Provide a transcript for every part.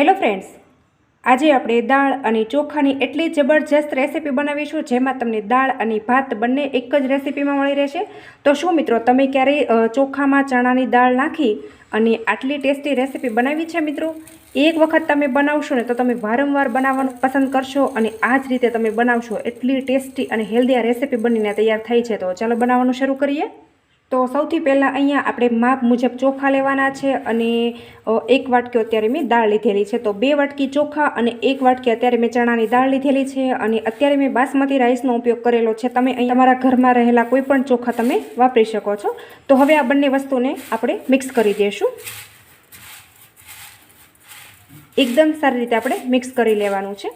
Hello friends આજે આપણે દાળ અને ચોખાની એટલી જબરજસ્ત રેસીપી બનાવીશું, જેમાં તમને દાળ અને ભાત બંને એક જ રેસીપીમાં મળી રહેશે. તો શું મિત્રો, તમે ક્યારેય ચોખામાં ચણાની દાળ નાખી અને આટલી ટેસ્ટી રેસીપી બનાવી છે મિત્રો? એક વખત તમે બનાવશો ને તો તમે વારંવાર બનાવવાનું પસંદ કરશો અને આ જ રીતે તમે બનાવશો. એટલી ટેસ્ટી અને હેલ્ધી આ રેસીપી બનીને તૈયાર થઈ છે. તો ચાલો બનાવવાનું શરૂ કરીએ. તો સૌથી પહેલાં અહીંયા આપણે માપ મુજબ ચોખા લેવાના છે અને એક વાટકી અત્યારે મેં દાળ લીધેલી છે. તો બે વાટકી ચોખા અને એક વાટકી અત્યારે મેં ચણાની દાળ લીધેલી છે અને અત્યારે મેં બાસમતી રાઈસનો ઉપયોગ કરેલો છે. તમે અહીં તમારા ઘરમાં રહેલા કોઈ પણ ચોખા તમે વાપરી શકો છો. તો હવે આ બંને વસ્તુને આપણે મિક્સ કરી દઈશું. એકદમ સારી રીતે આપણે મિક્સ કરી લેવાનું છે.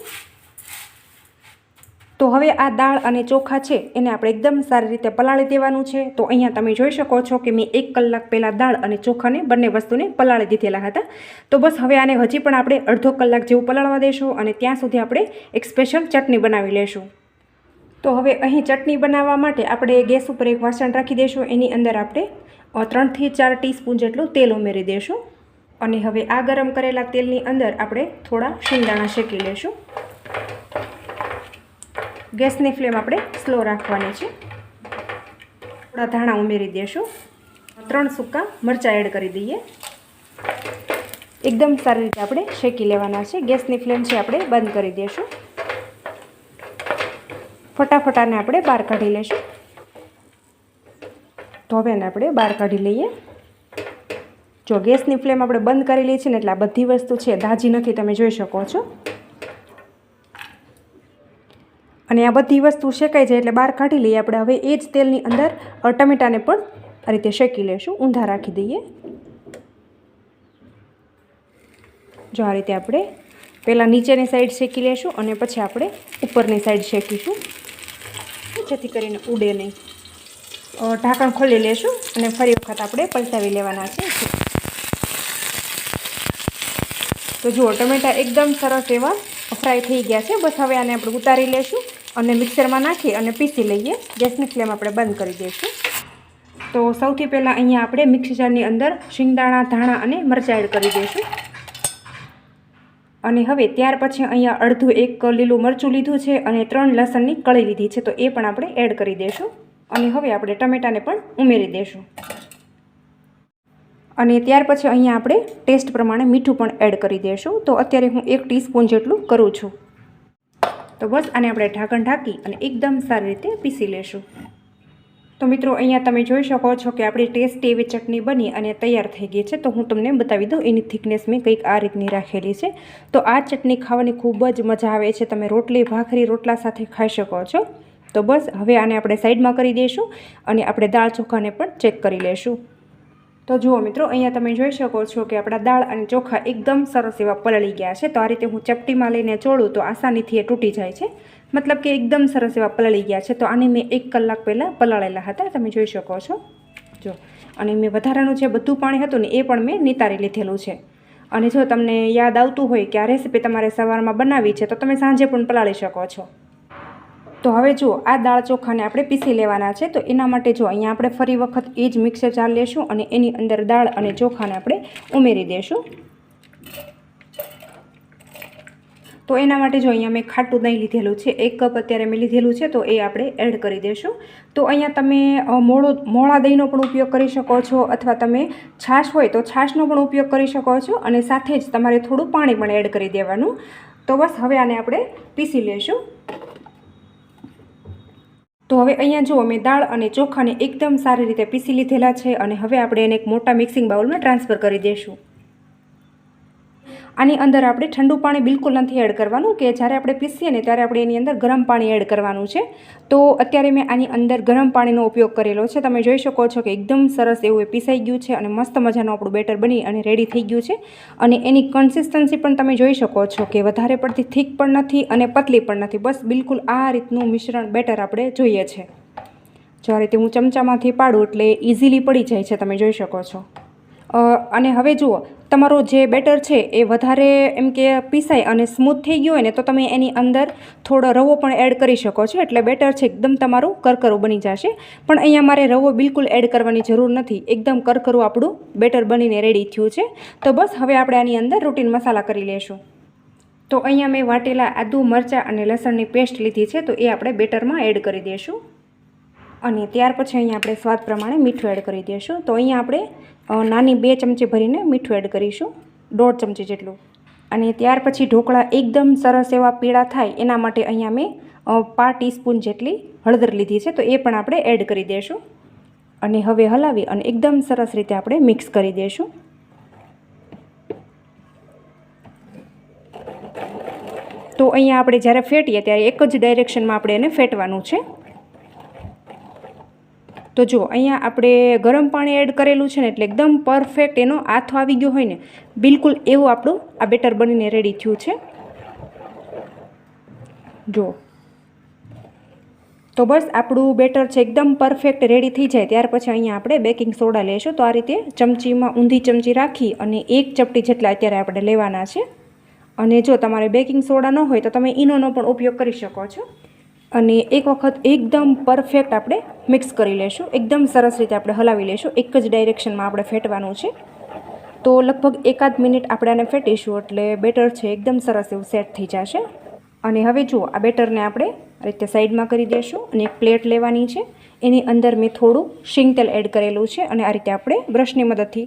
તો હવે આ દાળ અને ચોખા છે, એને આપણે એકદમ સારી રીતે પલાળી દેવાનું છે. તો અહીંયા તમે જોઈ શકો છો કે મેં એક કલાક પહેલાં દાળ અને ચોખાને બંને વસ્તુને પલાળી દીધેલા હતા. તો બસ હવે આને હજી પણ આપણે અડધો કલાક જેવું પલાળવા દેશું અને ત્યાં સુધી આપણે એક સ્પેશિયલ ચટણી બનાવી લેશું. તો હવે અહીં ચટણી બનાવવા માટે આપણે ગેસ ઉપર એક વાસણ રાખી દઈશું એની અંદર આપણે ત્રણથી ચાર ટીસ્પૂન જેટલું તેલ ઉમેરી દઈશું અને હવે આ ગરમ કરેલા તેલની અંદર આપણે થોડા શિંગદાણા શેકી લેશું. ગેસની ફ્લેમ આપણે સ્લો રાખવાની છે. થોડા ધાણા ઉમેરી દઈશું ત્રણ સૂકા મરચાં એડ કરી દઈએ. એકદમ સારી રીતે આપણે શેકી લેવાના છે. ગેસની ફ્લેમ છે આપણે બંધ કરી દઈશું ફટાફટાને આપણે બહાર કાઢી લઈશું તો આપણે બહાર કાઢી લઈએ. જો ગેસની ફ્લેમ આપણે બંધ કરેલી છે ને એટલે આ બધી વસ્તુ છે દાજી નથી, તમે જોઈ શકો છો. અને આ બધી વસ્તુ શેકાઈ જાય એટલે બહાર કાઢી લઈએ આપણે. હવે એ જ તેલની અંદર ટમેટાને પણ આ રીતે શેકી લેશું. ઊંધા રાખી દઈએ. જો આ રીતે આપણે પહેલાં નીચેની સાઈડ શેકી લેશું અને પછી આપણે ઉપરની સાઈડ શેકીશું. જેથી કરીને ઉડે નહીં. ઢાંકણ ખોલી લેશું અને ફરી વખત આપણે પલટાવી લેવાના છે. તો જુઓ, ટમેટા એકદમ સરસ એવા ફ્રાય થઈ ગયા છે. બસ હવે આને આપણે ઉતારી લેશું અને મિક્સરમાં નાખી અને પીસી લઈએ. ગેસની ફ્લેમ આપણે બંધ કરી દઈશું. તો સૌથી પહેલાં અહીંયા આપણે મિક્સ જારની અંદર શિંગદાણા, ધાણા અને મરચાં એડ કરી દઈશું. અને હવે ત્યાર પછી અહીંયા અડધું એક લીલું મરચું લીધું છે અને ત્રણ લસણની કળી લીધી છે. તો એ પણ આપણે એડ કરી દઈશું. અને હવે આપણે ટમેટાને પણ ઉમેરી દઈશું. અને ત્યાર પછી અહીંયા આપણે ટેસ્ટ પ્રમાણે મીઠું પણ એડ કરી દઈશું તો અત્યારે હું એક ટીસ્પૂન જેટલું કરું છું. તો બસ, આને આપણે ઢાંકણ ઢાંકી અને એકદમ સારી રીતે પીસી લેશું. તો મિત્રો, અહીંયા તમે જોઈ શકો છો કે આપણી ટેસ્ટી એવી ચટણી બની અને તૈયાર થઈ ગઈ છે. તો હું તમને બતાવી દઉં, એની થિકનેસ મેં કંઈક આ રીતની રાખેલી છે. તો આ ચટણી ખાવાની ખૂબ જ મજા આવે છે. તમે રોટલી, ભાખરી, રોટલા સાથે ખાઈ શકો છો. તો બસ, હવે આને આપણે સાઈડમાં કરી દઈશું અને આપણે દાળ ચોખાને પણ ચેક કરી લેશું. તો જુઓ મિત્રો, અહીંયા તમે જોઈ શકો છો કે આપણા દાળ અને ચોખા એકદમ સરસ એવા પલળી ગયા છે. તો આ રીતે હું ચપટીમાં લઈને ચોળું તો આસાનીથી એ તૂટી જાય છે. મતલબ કે એકદમ સરસ એવા પલળી ગયા છે. તો આને મેં એક કલાક પહેલાં પલાળેલા હતા. તમે જોઈ શકો છો. જો, અને મેં વધારાનું જે બધું પાણી હતું ને એ પણ મેં નિતારી લીધેલું છે. અને જો તમને યાદ આવતું હોય કે આ રેસીપી તમારે સવારમાં બનાવી છે, તો તમે સાંજે પણ પલાળી શકો છો. તો હવે જુઓ, આ દાળ ચોખાને આપણે પીસી લેવાના છે. તો એના માટે જો અહીંયા આપણે ફરી વખત એ જ મિક્સર ચાર લેશું અને એની અંદર દાળ અને ચોખાને આપણે ઉમેરી દઈશું તો એના માટે જો અહીંયા મેં ખાટું દહીં લીધેલું છે. એક કપ અત્યારે મેં લીધેલું છે, તો એ આપણે એડ કરી દઈશું તો અહીંયા તમે મોળો, મોળા દહીંનો પણ ઉપયોગ કરી શકો છો અથવા તમે છાશ હોય તો છાશનો પણ ઉપયોગ કરી શકો છો અને સાથે જ તમારે થોડું પાણી પણ એડ કરી દેવાનું. તો બસ, હવે આને આપણે પીસી લેશું. તો હવે અહીંયા જુઓ મેં દાળ અને ચોખાને એકદમ સારી રીતે પીસી લીધેલા છે અને હવે આપણે એને એક મોટા મિક્સિંગ બાઉલમાં ટ્રાન્સફર કરી દઈશું. આની અંદર આપણે ઠંડુ પાણી બિલકુલ નથી એડ કરવાનું કે જ્યારે આપણે પીસીએ ને ત્યારે આપણે એની અંદર ગરમ પાણી એડ કરવાનું છે. તો અત્યારે મેં આની અંદર ગરમ પાણીનો ઉપયોગ કરેલો છે. તમે જોઈ શકો છો કે એકદમ સરસ એવું એ પીસાઈ ગયું છે અને મસ્ત મજાનું આપણું બેટર બની અને રેડી થઈ ગયું છે. અને એની કન્સિસ્ટન્સી પણ તમે જોઈ શકો છો કે વધારે પડતી થીક પણ નથી અને પતલી પણ નથી. બસ બિલકુલ આ રીતનું મિશ્રણ બેટર આપણે જોઈએ છે. જ્યારે તે હું ચમચામાંથી પાડું એટલે ઇઝીલી પડી જાય છે. તમે જોઈ શકો છો. અને હવે જુઓ, તમારો જે બેટર છે એ વધારે એમ કે પીસાય અને સ્મૂથ થઈ ગયું હોય ને તો તમે એની અંદર થોડો રવો પણ એડ કરી શકો છો. એટલે બેટર છે, એકદમ તમારું કરકરું બની જશે. પણ અહીંયા મારે રવો બિલકુલ એડ કરવાની જરૂર નથી. એકદમ કરકરું આપણું બેટર બનીને રેડી થયું છે. તો બસ, હવે આપણે આની અંદર રૂટીન મસાલા કરી લઈશું તો અહીંયા મેં વાટેલા આદુ, મરચાં અને લસણની પેસ્ટ લીધી છે. તો એ આપણે બેટરમાં એડ કરી દઈશું અને ત્યાર પછી અહીંયા આપણે સ્વાદ પ્રમાણે મીઠું એડ કરી દઈશું. તો અહીંયા આપણે નાની બે ચમચી ભરીને મીઠું એડ કરીશું. દોઢ ચમચી જેટલું. અને ત્યાર પછી ઢોકળા એકદમ સરસ એવા પીળા થાય, એના માટે અહીંયા મેં પાંચ ટીસ્પૂન જેટલી હળદર લીધી છે. તો એ પણ આપણે એડ કરી દઈશું. અને હવે હલાવી અને એકદમ સરસ રીતે આપણે મિક્સ કરી દઈશું. તો અહીંયા આપણે જ્યારે ફેટીએ ત્યારે એક જ ડાયરેક્શનમાં આપણે એને ફેટવાનું છે. તો જુઓ અહીંયા આપણે ગરમ પાણી એડ કરેલું છે ને એટલે એકદમ પરફેક્ટ એનો આથો આવી ગયો હોય ને, બિલકુલ એવું આપણું આ બેટર બનીને રેડી થયું છે. જો. તો બસ આપણું બેટર છે એકદમ પરફેક્ટ રેડી થઈ જાય. ત્યાર પછી અહીંયા આપણે બેકિંગ સોડા લેશું. તો આ રીતે ચમચીમાં ઊંધી ચમચી રાખી અને એક ચપટી જેટલા અત્યારે આપણે લેવાના છે. અને જો તમારે બેકિંગ સોડા ન હોય તો તમે ઈનોનો પણ ઉપયોગ કરી શકો છો. અને એક વખત એકદમ પરફેક્ટ આપણે મિક્સ કરી લેશું. એકદમ સરસ રીતે આપણે હલાવી લેશું. એક જ ડાયરેક્શનમાં આપણે ફેટવાનું છે. તો લગભગ એકાદ મિનિટ આપણે આને ફેટીશું એટલે બેટર છે. એકદમ સરસ એવું સેટ થઈ જશે. અને હવે જુઓ, આ બેટરને આપણે આ રીતે સાઈડમાં કરી દઈશું અને એક પ્લેટ લેવાની છે. એની અંદર મેં થોડું શીંગ તેલ એડ કરેલું છે અને આ રીતે આપણે બ્રશની મદદથી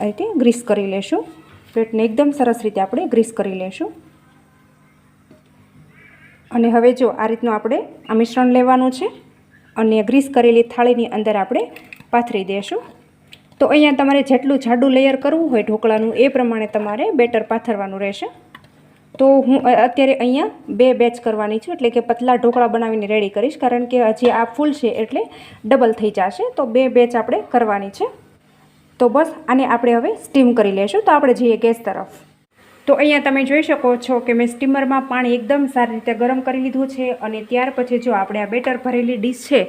આ રીતે ગ્રીસ કરી લેશું. પ્લેટને એકદમ સરસ રીતે આપણે ગ્રીસ કરી લેશું. અને હવે જો આ રીતનું આપણે આ મિશ્રણ લેવાનું છે અને ગ્રીસ કરેલી થાળીની અંદર આપણે પાથરી દઈશું તો અહીંયા તમારે જેટલું જાડું લેયર કરવું હોય ઢોકળાનું એ પ્રમાણે તમારે બેટર પાથરવાનું રહેશે. તો હું અત્યારે અહીંયા બે બેચ કરવાની છું એટલે કે પતલા ઢોકળા બનાવીને રેડી કરીશ કારણ કે હજી આ ફૂલ છે એટલે ડબલ થઈ જશે. તો બે બેચ આપણે કરવાની છે. તો બસ આને આપણે હવે સ્ટીમ કરી લેશું. તો આપણે જઈએ ગેસ તરફ. તો અહીંયા તમે જોઈ શકો છો કે મેં સ્ટીમરમાં પાણી એકદમ સારી રીતે ગરમ કરી લીધું છે અને ત્યાર પછી જો આપણે આ બેટર ભરેલી ડીશ છે,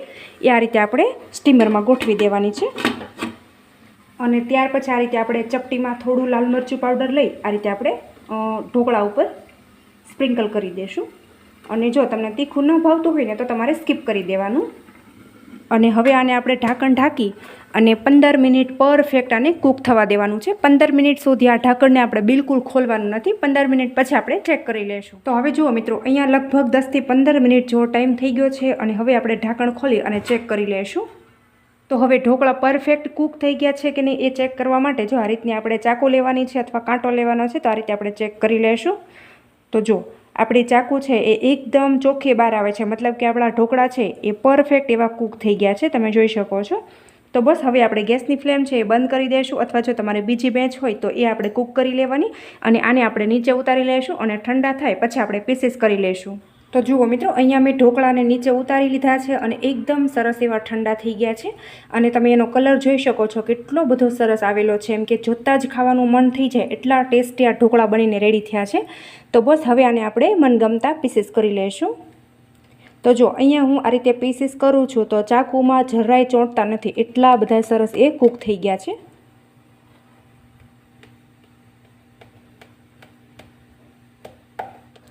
એ આ રીતે આપણે સ્ટીમરમાં ગોઠવી દેવાની છે. અને ત્યાર પછી આ રીતે આપણે ચપટીમાં થોડું લાલ મરચું પાવડર લઈ આ રીતે આપણે ઢોકળા ઉપર સ્પ્રિંકલ કરી દઈશું અને જો તમને તીખું ન ભાવતું હોય ને તો તમારે સ્કીપ કરી દેવાનું. અને હવે આને આપણે ઢાંકણ ઢાંકી અને પંદર મિનિટ પરફેક્ટ આને કૂક થવા દેવાનું છે. પંદર મિનિટ સુધી આ ઢાંકણને આપણે બિલકુલ ખોલવાનું નથી. પંદર મિનિટ પછી આપણે ચેક કરી લેશું. તો હવે જુઓ મિત્રો, અહીંયા લગભગ દસથી પંદર મિનિટ જેવો ટાઈમ થઈ ગયો છે અને હવે આપણે ઢાંકણ ખોલી અને ચેક કરી લેશું. તો હવે ઢોકળા પરફેક્ટ કૂક થઈ ગયા છે કે નહીં એ ચેક કરવા માટે જો આ રીતની આપણે ચાકુ લેવાની છે અથવા કાંટો લેવાનો છે તો આ રીતે આપણે ચેક કરી લઈશું તો જો આપણી ચાકુ છે એ એકદમ ચોખ્ખી બહાર આવે છે. મતલબ કે આપણા ઢોકળા છે એ પરફેક્ટ એવા કૂક થઈ ગયા છે. તમે જોઈ શકો છો. તો બસ હવે આપણે ગેસની ફ્લેમ છે એ બંધ કરી દઈશું અથવા જો તમારે બીજી બેચ હોય તો એ આપણે કૂક કરી લેવાની અને આને આપણે નીચે ઉતારી લઈશું અને ઠંડા થાય પછી આપણે પીસીસ કરી લઈશું તો જુઓ મિત્રો, અહીંયા મેં ઢોકળાને નીચે ઉતારી લીધા છે અને એકદમ સરસ એવા ઠંડા થઈ ગયા છે. અને તમે એનો કલર જોઈ શકો છો, કેટલો બધો સરસ આવેલો છે. એમ કે જોતાં જ ખાવાનું મન થઈ જાય, એટલા ટેસ્ટી આ ઢોકળા બનીને રેડી થયા છે. તો બસ હવે આને આપણે મનગમતા પીસીસ કરી લઈશું તો જો અહીંયા હું આ રીતે પીસીસ કરું છું, તો ચાકુમાં જરાય ચોંટતા નથી, એટલા બધા સરસ એ કૂક થઈ ગયા છે.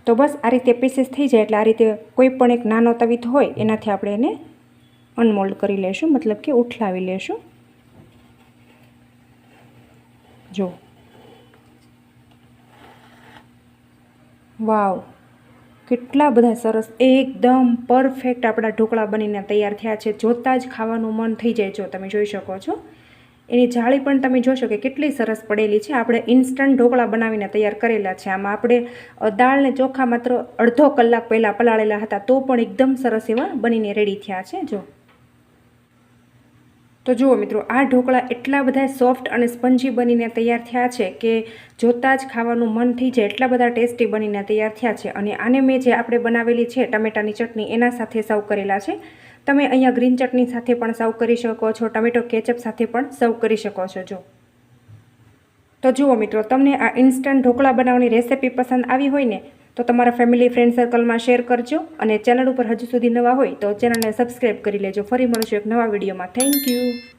તો બસ આ રીતે પીસીસ થઈ જાય એટલે આ રીતે કોઈ પણ એક નાનો તવીથ હોય, એનાથી આપણે એને અનમોલ્ડ કરી લેશું, મતલબ કે ઉઠલાવી લેશું. જો. વાવ. કેટલા બધા સરસ, એકદમ પરફેક્ટ આપણા ઢોકળા બનીને તૈયાર થયા છે. જોતાં જ ખાવાનું મન થઈ જાય જો, તમે જોઈ શકો છો. એની જાળી પણ તમે જોશો કે કેટલી સરસ પડેલી છે. આપણે ઇન્સ્ટન્ટ ઢોકળા બનાવીને તૈયાર કરેલા છે. આમાં આપણે દાળને ચોખા માત્ર અડધો કલાક પહેલાં પલાળેલા હતા તો પણ એકદમ સરસ એવા બનીને રેડી થયા છે. જો. તો જુઓ મિત્રો, આ ઢોકળા એટલા બધા સોફ્ટ અને સ્પંજી બનીને તૈયાર થયા છે કે જોતાં જ ખાવાનું મન થઈ જાય એટલા બધા ટેસ્ટી બનીને તૈયાર થયા છે. અને આને મેં જે આપણે બનાવેલી છે ટમેટાની ચટણી, એના સાથે સર્વ કરેલા છે. તમે અહીંયા ગ્રીન ચટણી સાથે પણ સર્વ કરી શકો છો, ટમેટો કેચઅપ સાથે પણ સર્વ કરી શકો છો, જો. તો જુઓ મિત્રો, તમને આ ઇન્સ્ટન્ટ ઢોકળા બનાવવાની રેસિપી પસંદ આવી હોય ને, તો તમારા ફેમિલી ફ્રેન્ડ સર્કલમાં શેર કરજો અને ચેનલ ઉપર હજુ સુધી નવા હોય તો ચેનલને સબસ્ક્રાઈબ કરી લેજો. ફરી મળશું એક નવા વિડીયોમાં થેન્ક યુ